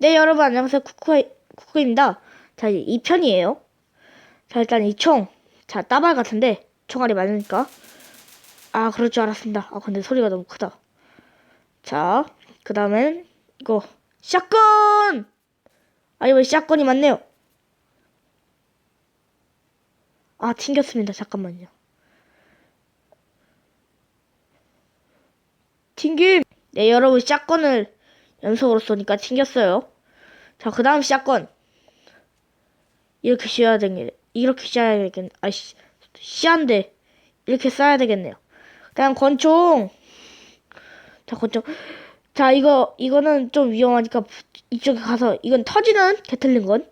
네, 여러분 안녕하세요. 쿠쿠, 쿠쿠입니다. 자, 이제 2편이에요. 자, 일단 이 총. 자, 따발 같은데 총알이 많으니까. 아, 그럴 줄 알았습니다. 아, 근데 소리가 너무 크다. 자, 그 다음엔 이거 샷건! 아, 이번에 샷건이 많네요. 아, 튕겼습니다. 잠깐만요. 튕김! 네, 여러분 샷건을 연속으로 쏘니까 튕겼어요. 자, 그 다음 샷건. 이렇게 씌워야 되겠네. 이렇게 씌워야 되겠네. 아이씨, 씨한데. 이렇게 쏴야 되겠네요. 그 다음 권총. 자, 권총. 자, 이거, 이거는 좀 위험하니까 이쪽에 가서, 이건 터지는 게틀링건.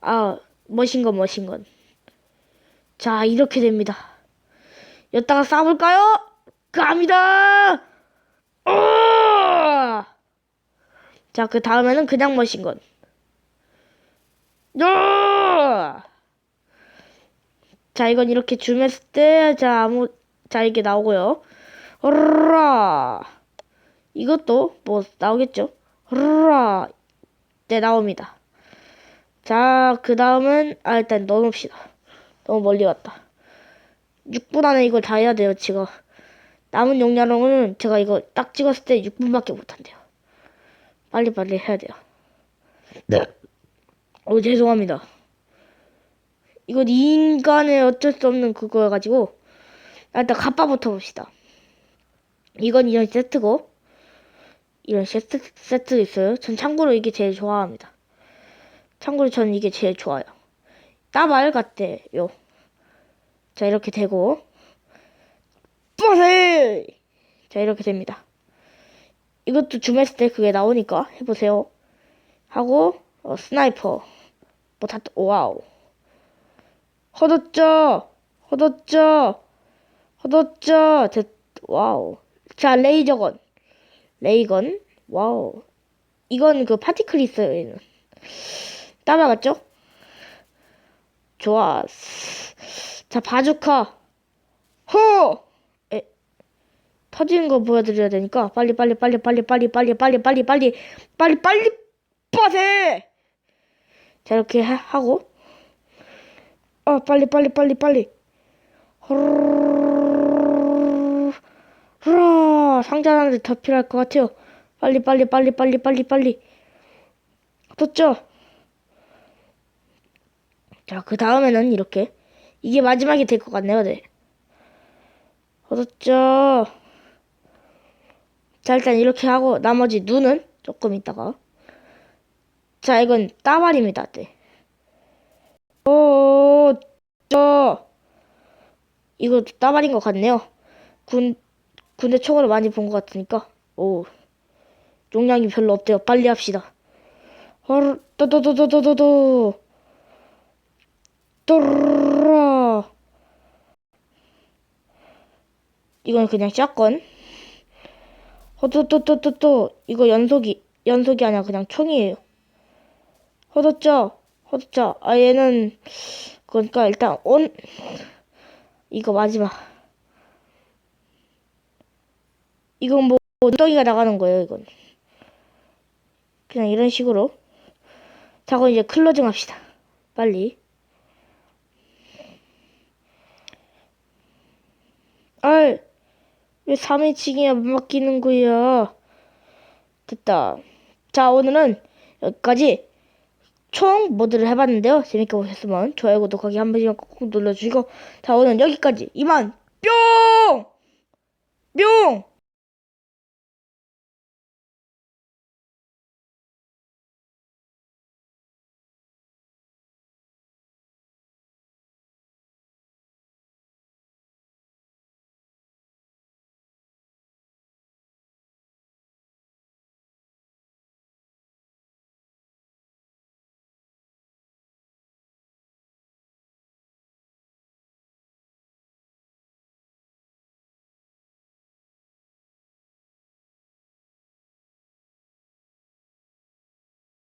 아, 머신건, 머신건. 자, 이렇게 됩니다. 여기다가 쏴볼까요? 갑니다! 어! 자, 그 다음에는 그냥 머신건. 야! 자, 이건 이렇게 줌했을 때, 자, 아무, 자, 이게 나오고요. 으라! 이것도 뭐 나오겠죠? 으라! 네, 나옵니다. 자, 그 다음은, 아, 일단 넣어놓읍시다. 너무 멀리 왔다. 6분 안에 이걸 다 해야 돼요, 지금. 남은 용량은 제가 이거 딱 찍었을 때 6분밖에 못한대요. 빨리빨리 해야 돼요. 네. 어, 죄송합니다. 이건 인간의 어쩔 수 없는 그거여가지고, 일단 갑바부터 봅시다. 이건 이런 세트고, 이런 세트, 세트 있어요. 전 참고로 이게 제일 좋아합니다. 참고로 저는 이게 제일 좋아요. 따발 같대요. 자, 이렇게 되고, 빠세! 자, 이렇게 됩니다. 이것도 줌 했을 때 그게 나오니까 해보세요. 하고, 어, 스나이퍼. 뭐 다, 와우. 허뒀죠? 허뒀죠? 허뒀죠? 됐, 와우. 자, 레이저건. 레이건. 와우. 이건 그 파티클이 있어요, 얘는. 따라갔죠? 좋아. 자, 바주카. 허! 에, 터지는 거 보여드려야 되니까 빨리 빨리 빨리 빨리 빨리 빨리 빨리 빨리 빨리 빨리 빨리 빠세. 자 이렇게 하, 아 빨리 빨리 빨리 빨리 상자 하나 더 필요할 것 같아요. 빨리 빨리 빨리 빨리 빨리 빨리 됐죠? 자, 그 다음에는 이렇게. 이게 마지막이 될 것 같네요, 네. 얻었죠. 자, 일단 이렇게 하고, 나머지 눈은 조금 있다가. 자, 이건 따발입니다, 네. 오, 저. 이거 따발인 것 같네요. 군, 군대 총으로 많이 본 것 같으니까. 오. 용량이 별로 없대요. 빨리 합시다. 헐, 또또또또또또. 또르르 이건 그냥 샷건 허도또또또또. 이거 연속이 연속이 아니라 그냥 총이에요. 허뒀죠 허뒀죠 아 얘는 그러니까 일단 온 이거 마지막. 이건 뭐 눈덩이가 나가는 거예요 이건. 그냥 이런 식으로. 자 그럼 이제 클로징 합시다. 빨리. 아이, 왜 3인칭이야 맡기는 거야? 됐다. 자, 오늘은 여기까지 총 모드를 해봤는데요. 재밌게 보셨으면 좋아요, 구독하기 한 번씩만 꾹꾹 눌러주시고. 자, 오늘 여기까지. 이만, 뿅! 뿅!